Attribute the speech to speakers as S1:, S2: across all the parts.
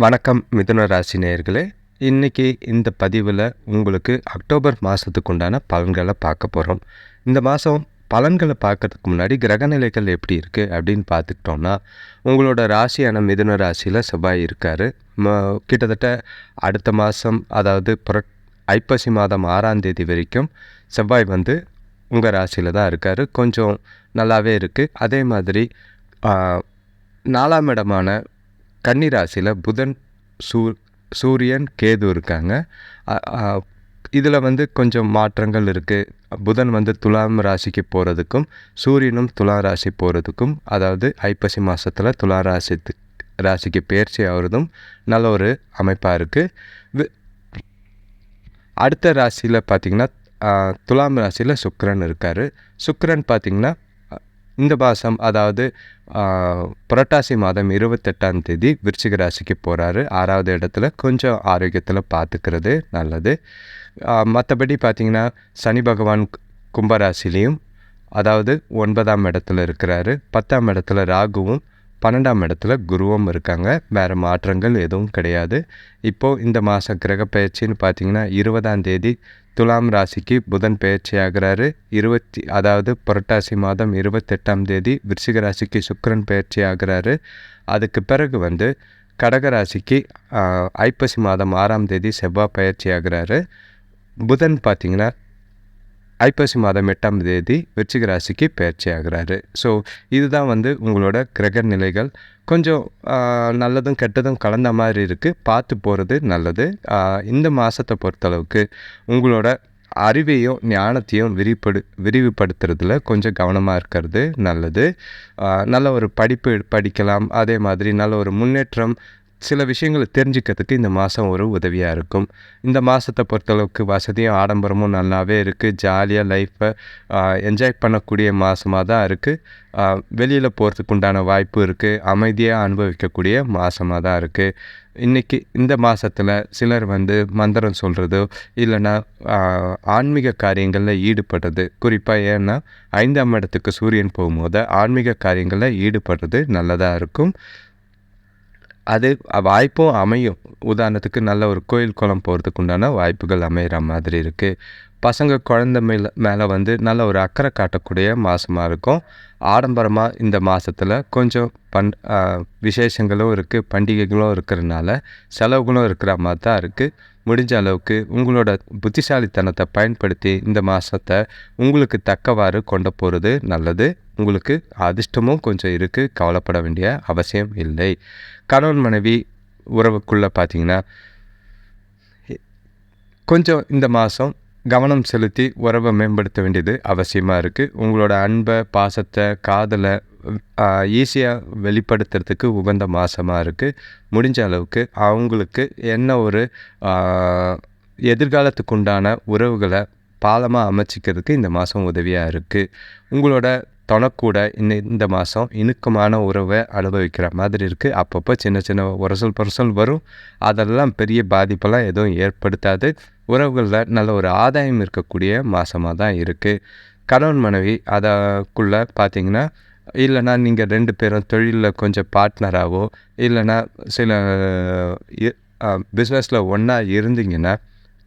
S1: வணக்கம் மிதுன ராசி நேயர்களே. இன்றைக்கி இந்த பதிவில் உங்களுக்கு அக்டோபர் மாதத்துக்கு உண்டான பலன்களை பார்க்க போகிறோம் இந்த மாதம் பலன்களை பார்க்கறதுக்கு முன்னாடி கிரகநிலைகள் எப்படி இருக்குது அப்படின்னு பார்த்துக்கிட்டோம்னா உங்களோட ராசியான மிதுன ராசியில் செவ்வாய் இருக்கார். கிட்டத்தட்ட அடுத்த மாதம் அதாவது புர ஐப்பசி மாதம் ஆறாம் தேதி வரைக்கும் செவ்வாய் வந்து உங்கள் ராசியில் தான் இருக்கார். கொஞ்சம் நல்லாவே இருக்குது அதே மாதிரி நாலாம் இடமான கன்னி ராசியில் புதன் சூ சூரியன் கேது இருக்காங்க. இதில் வந்து கொஞ்சம் மாற்றங்கள் இருக்குது புதன் வந்து துலாம் ராசிக்கு போகிறதுக்கும் சூரியனும் துலா ராசி போகிறதுக்கும் அதாவது ஐப்பசி மாதத்தில் துலா ராசி ராசிக்கு பயிற்சி ஆகிறதும் நல்ல ஒரு அமைப்பாக இருக்குது அடுத்த ராசியில் பார்த்திங்கன்னா துலாம் ராசியில் சுக்கரன் இருக்கார். சுக்கரன் பார்த்திங்கன்னா இந்த மாதம் அதாவது புரட்டாசி மாதம் இருபத்தெட்டாம் தேதி விருச்சிக ராசிக்கு போகிறாரு ஆறாவது இடத்துல கொஞ்சம் ஆரோக்கியத்தில் பார்த்துக்கிறது நல்லது. மற்றபடி பார்த்திங்கன்னா சனி பகவான் கும்பராசிலையும் அதாவது ஒன்பதாம் இடத்துல இருக்கிறாரு. பத்தாம் இடத்துல ராகுவும் பன்னெண்டாம் இடத்துல குருவும் இருக்காங்க. வேறு மாற்றங்கள் எதுவும் கிடையாது. இப்போது இந்த மாத கிரக பயிற்சின்னு இருபதாம் தேதி துலாம் ராசிக்கு புதன் பயிற்சி ஆகிறாரு இருபத்தி அதாவது புரட்டாசி மாதம் இருபத்தெட்டாம் தேதி விருச்சிக ராசிக்கு சுக்கரன் பயிற்சி ஆகிறாரு அதுக்கு பிறகு வந்து கடக ராசிக்கு ஐப்பசி மாதம் ஆறாம் தேதி செவ்வாய் பயிற்சி ஆகிறாரு புதன் பார்த்திங்கன்னா ஐப்பசி மாதம் எட்டாம் தேதி விருச்சிக ராசிக்கு பயிற்சி ஆகிறாரு ஸோ இதுதான் வந்து உங்களோட கிரக நிலைகள். கொஞ்சம் நல்லதும் கெட்டதும் கலந்த மாதிரி இருக்குது பார்த்து போகிறது நல்லது. இந்த மாதத்தை பொறுத்தளவுக்கு உங்களோட அறிவையும் ஞானத்தையும் விரிப்படு விரிவுபடுத்துறதுல கொஞ்சம் கவனமாக இருக்கிறது நல்லது. நல்ல ஒரு படிப்பு படிக்கலாம். அதே மாதிரி நல்ல ஒரு முன்னேற்றம் சில விஷயங்களை தெரிஞ்சுக்கிறதுக்கு இந்த மாதம் ஒரு உதவியாக இருக்கும். இந்த மாதத்தை பொறுத்தளவுக்கு வசதியும் ஆடம்பரமும் நல்லாவே இருக்குது ஜாலியாக லைஃப்பை என்ஜாய் பண்ணக்கூடிய மாதமாக தான் இருக்குது வெளியில் போகிறதுக்கு உண்டான வாய்ப்பு இருக்குது அமைதியாக அனுபவிக்கக்கூடிய மாதமாக தான் இருக்குது இன்றைக்கி இந்த மாதத்தில் சிலர் வந்து மந்திரம் சொல்கிறதோ இல்லைன்னா ஆன்மீக காரியங்களில் ஈடுபடுறது. குறிப்பாக ஏன்னா ஐந்தாம் இடத்துக்கு சூரியன் போகும்போது ஆன்மீக காரியங்களில் ஈடுபடுறது நல்லதாக இருக்கும். அது வாய்ப்பும் அமையும். உதாரணத்துக்கு நல்ல ஒரு கோயில் குளம் போகிறதுக்கு உண்டான வாய்ப்புகள் அமைகிற மாதிரி இருக்குது பசங்க குழந்த மேலே மேலே வந்து நல்ல ஒரு அக்கறை காட்டக்கூடிய மாதமாக இருக்கும். ஆடம்பரமாக இந்த மாதத்தில் கொஞ்சம் பண் விசேஷங்களும் இருக்குது பண்டிகைகளும் இருக்கிறதுனால செலவுகளும் இருக்கிற மாதிரி தான் இருக்குது முடிஞ்ச அளவுக்கு உங்களோட புத்திசாலித்தனத்தை பயன்படுத்தி இந்த மாதத்தை உங்களுக்கு தக்கவாறு கொண்டு போகிறது நல்லது. உங்களுக்கு அதிர்ஷ்டமும் கொஞ்சம் இருக்குது கவலைப்பட வேண்டிய அவசியம் இல்லை. கணவன் மனைவி உறவுக்குள்ளே பார்த்தீங்கன்னா கொஞ்சம் இந்த மாதம் கவனம் செலுத்தி உறவை மேம்படுத்த வேண்டியது அவசியமாக இருக்குது உங்களோட அன்பை பாசத்தை காதலை ஈஸியாக வெளிப்படுத்துறதுக்கு உகந்த மாதமாக இருக்குது முடிஞ்ச அளவுக்கு அவங்களுக்கு என்ன ஒரு எதிர்காலத்துக்குண்டான எதிர்காலத்துக்கு உண்டான உறவுகளை பாலமாக அமைச்சிக்கிறதுக்கு இந்த மாதம் உதவியாக இருக்குது உங்களோட தனக்கூட இந்த இந்த மாதம் இணுக்கமான உறவை அனுபவிக்கிற மாதிரி இருக்குது அப்பப்போ சின்ன சின்ன உரசல் பரசல் வரும். அதெல்லாம் பெரிய பாதிப்பெல்லாம் எதுவும் ஏற்படுத்தாது. உறவுகளில் நல்ல ஒரு ஆதாயம் இருக்கக்கூடிய மாதமாக தான் இருக்குது கணவன் மனைவி அதற்குள்ளே பார்த்தீங்கன்னா இல்லைன்னா நீங்கள் ரெண்டு பேரும் தொழிலில் கொஞ்சம் பார்ட்னராகவோ இல்லைன்னா சில பிஸ்னஸில் ஒன்றா இருந்தீங்கன்னா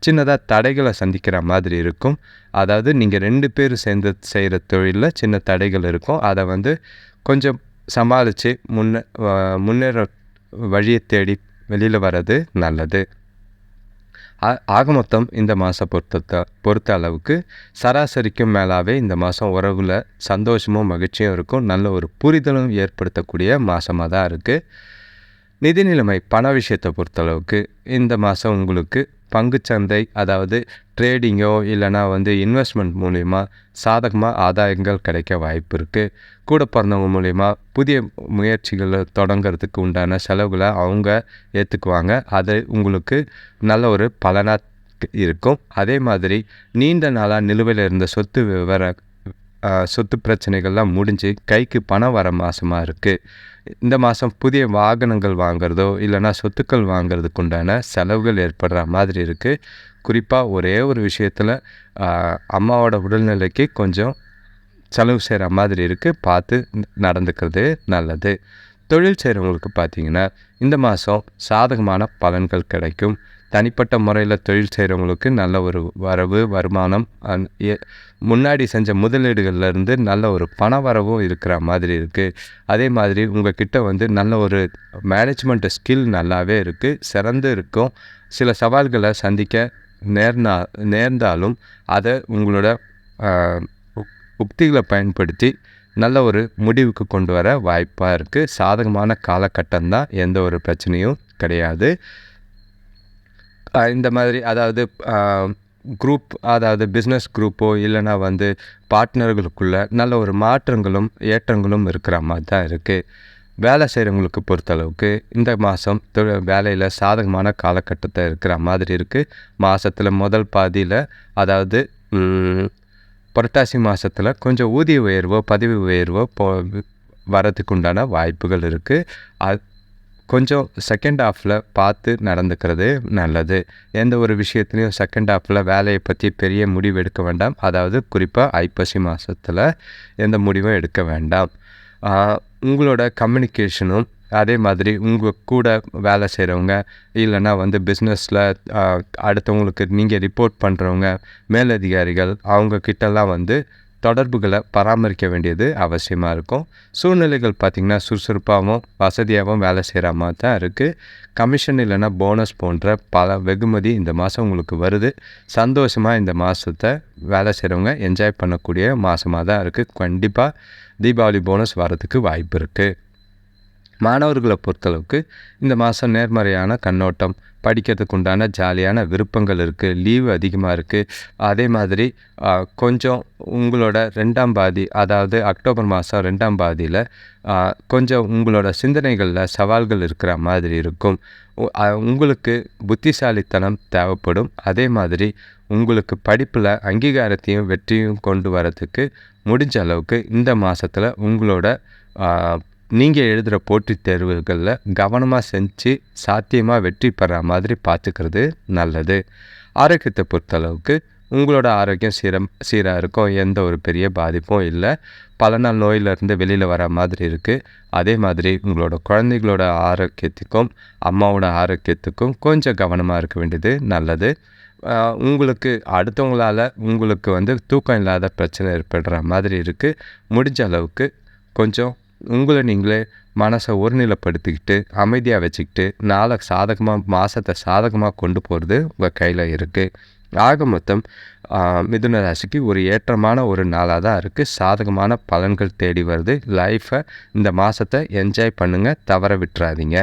S1: சின்னதாக தடைகளை சந்திக்கிற மாதிரி இருக்கும். அதாவது நீங்கள் ரெண்டு பேர் சேர்ந்து செய்கிற தொழிலில் சின்ன தடைகள் இருக்கும். அதை வந்து கொஞ்சம் சமாளித்து முன்னே முன்னேற வழியை தேடி வெளியில் வர்றது நல்லது. ஆ- ஆக மொத்தம் இந்த மாதம் பொறுத்த பொறுத்த அளவுக்கு சராசரிக்கும் மேலாவே இந்த மாதம் உறவில் சந்தோஷமும் மகிழ்ச்சியும் இருக்கும். நல்ல ஒரு புரிதலும் ஏற்படுத்தக்கூடிய மாதமாக தான் இருக்குது நிதி நிலைமை பண விஷயத்தை பொறுத்தளவுக்கு இந்த மாதம் உங்களுக்கு பங்குச்சந்தை அதாவது ட்ரேடிங்கோ இல்லைனா வந்து இன்வெஸ்ட்மெண்ட் மூலிமா சாதகமாக ஆதாயங்கள் கிடைக்க வாய்ப்பு இருக்குது கூட பிறந்தவங்க மூலிமா புதிய முயற்சிகளை தொடங்கிறதுக்கு உண்டான செலவுகளை அவங்க ஏற்றுக்குவாங்க அது உங்களுக்கு நல்ல ஒரு பலனாக இருக்கும். அதே மாதிரி நீண்ட நாளாக நிலுவையில் இருந்த சொத்து விவர சொத்து பிரச்சனைகள்லாம் முடிஞ்சு கைக்கு பணம் வர மாதமாக இருக்குது இந்த மாதம் புதிய வாகனங்கள் வாங்குறதோ இல்லைன்னா சொத்துக்கள் வாங்குறதுக்கு உண்டான செலவுகள் ஏற்படுற மாதிரி இருக்குது குறிப்பாக ஒரே ஒரு விஷயத்தில் அம்மாவோட உடல்நிலைக்கு கொஞ்சம் செலவு செய்கிற மாதிரி இருக்குது பார்த்து நடந்துக்கிறது நல்லது. தொழில் செய்கிறவங்களுக்கு பார்த்தீங்கன்னா இந்த மாதம் சாதகமான பலன்கள் கிடைக்கும். தனிப்பட்ட முறையில் தொழில் செய்கிறவங்களுக்கு நல்ல ஒரு வரவு வருமானம் அந் முன்னாடி செஞ்ச முதலீடுகள்லேருந்து நல்ல ஒரு பண வரவும் இருக்கிற மாதிரி இருக்குது அதே மாதிரி உங்கள் கிட்ட வந்து நல்ல ஒரு மேனேஜ்மெண்ட் ஸ்கில் நல்லாவே இருக்குது சிறந்து இருக்கும். சில சவால்களை சந்திக்க நேர்னா நேர்ந்தாலும் அதை உங்களோட உக்- உக்திகளை பயன்படுத்தி நல்ல ஒரு முடிவுக்கு கொண்டு வர வாய்ப்பாக இருக்குது சாதகமான காலகட்டம் தான் எந்த ஒரு பிரச்சனையும் கிடையாது. இந்த மாதிரி அதாவது குரூப் அதாவது பிஸ்னஸ் குரூப்போ இல்லைன்னா வந்து பார்ட்னர்களுக்குள்ள நல்ல ஒரு மாற்றங்களும் ஏற்றங்களும் இருக்கிற மாதிரி தான் இருக்குது வேலை செய்கிறவங்களுக்கு பொறுத்தளவுக்கு இந்த மாதம் வேலையில் சாதகமான காலகட்டத்தை இருக்கிற மாதிரி இருக்குது மாதத்தில் முதல் பாதியில் அதாவது புரட்டாசி மாதத்தில் கொஞ்சம் ஊதிய உயர்வோ பதவி உயர்வோ போ வரதுக்கு உண்டான வாய்ப்புகள் இருக்குது அது கொஞ்சம் செகண்ட் ஹாஃபில் பார்த்து நடந்துக்கிறது நல்லது. எந்த ஒரு விஷயத்துலையும் செகண்ட் ஹாஃபில் வேலையை பற்றி பெரிய முடிவு எடுக்க வேண்டாம். அதாவது குறிப்பாக ஐப்பசி மாதத்தில் எந்த முடிவும் எடுக்க வேண்டாம். உங்களோட கம்யூனிகேஷனும் அதே மாதிரி உங்கள் கூட வேலை செய்கிறவங்க இல்லைன்னா வந்து பிஸ்னஸில் அடுத்தவங்களுக்கு நீங்கள் ரிப்போர்ட் பண்ணுறவங்க மேலதிகாரிகள் அவங்கக்கிட்டலாம் வந்து தொடர்புகளை பராமரிக்க வேண்டியது அவசியமாக இருக்கும். சூழ்நிலைகள் பார்த்திங்கன்னா சுறுசுறுப்பாகவும் வசதியாகவும் வேலை செய்கிற மாதிரி தான் இருக்குது கமிஷன் இல்லைன்னா போனஸ் போன்ற பல வெகுமதி இந்த மாதம் உங்களுக்கு வருது. சந்தோஷமாக இந்த மாதத்தை வேலை செய்கிறவங்க என்ஜாய் பண்ணக்கூடிய மாதமாக தான் இருக்குது கண்டிப்பாக தீபாவளி போனஸ் வரதுக்கு வாய்ப்பு இருக்குது மாணவர்களை பொறுத்தளவுக்கு இந்த மாதம் நேர்மறையான கண்ணோட்டம் படிக்கிறதுக்கு உண்டான ஜாலியான விருப்பங்கள் இருக்குது லீவு அதிகமாக இருக்குது அதே மாதிரி கொஞ்சம் உங்களோட ரெண்டாம் பாதி அதாவது அக்டோபர் மாதம் ரெண்டாம் பாதியில் கொஞ்சம் உங்களோட சிந்தனைகளில் சவால்கள் இருக்கிற மாதிரி இருக்கும். உங்களுக்கு புத்திசாலித்தனம் தேவைப்படும். அதே மாதிரி உங்களுக்கு படிப்பில் அங்கீகாரத்தையும் வெற்றியும் கொண்டு வரதுக்கு முடிஞ்ச அளவுக்கு இந்த மாதத்தில் உங்களோட நீங்கள் எழுதுகிற போட்டித் தேர்வுகளில் கவனமாக செஞ்சு சாத்தியமாக வெற்றி பெற மாதிரி பார்த்துக்கிறது நல்லது. ஆரோக்கியத்தை பொறுத்தளவுக்கு உங்களோட ஆரோக்கியம் சீரம் சீராக இருக்கும். எந்த ஒரு பெரிய பாதிப்பும் இல்லை. பல நாள் நோயிலிருந்து வெளியில் வர மாதிரி இருக்குது அதே மாதிரி உங்களோட குழந்தைகளோட ஆரோக்கியத்துக்கும் அம்மாவோட ஆரோக்கியத்துக்கும் கொஞ்சம் கவனமாக இருக்க வேண்டியது நல்லது. உங்களுக்கு அடுத்தவங்களால் உங்களுக்கு வந்து தூக்கம் இல்லாத பிரச்சனை ஏற்படுற மாதிரி இருக்குது முடிஞ்ச அளவுக்கு கொஞ்சம் உங்களை நீங்களே மனசை ஒருநிலைப்படுத்திக்கிட்டு அமைதியாக வச்சுக்கிட்டு நாளை சாதகமாக மாதத்தை சாதகமாக கொண்டு போகிறது உங்கள் கையில் இருக்குது ஆக மொத்தம் மிதுன ராசிக்கு ஒரு ஏற்றமான ஒரு நாளாக தான் இருக்குது சாதகமான பலன்கள் தேடி வருது. லைஃப்பை இந்த மாதத்தை என்ஜாய் பண்ணுங்கள் தவற விட்டுறாதீங்க.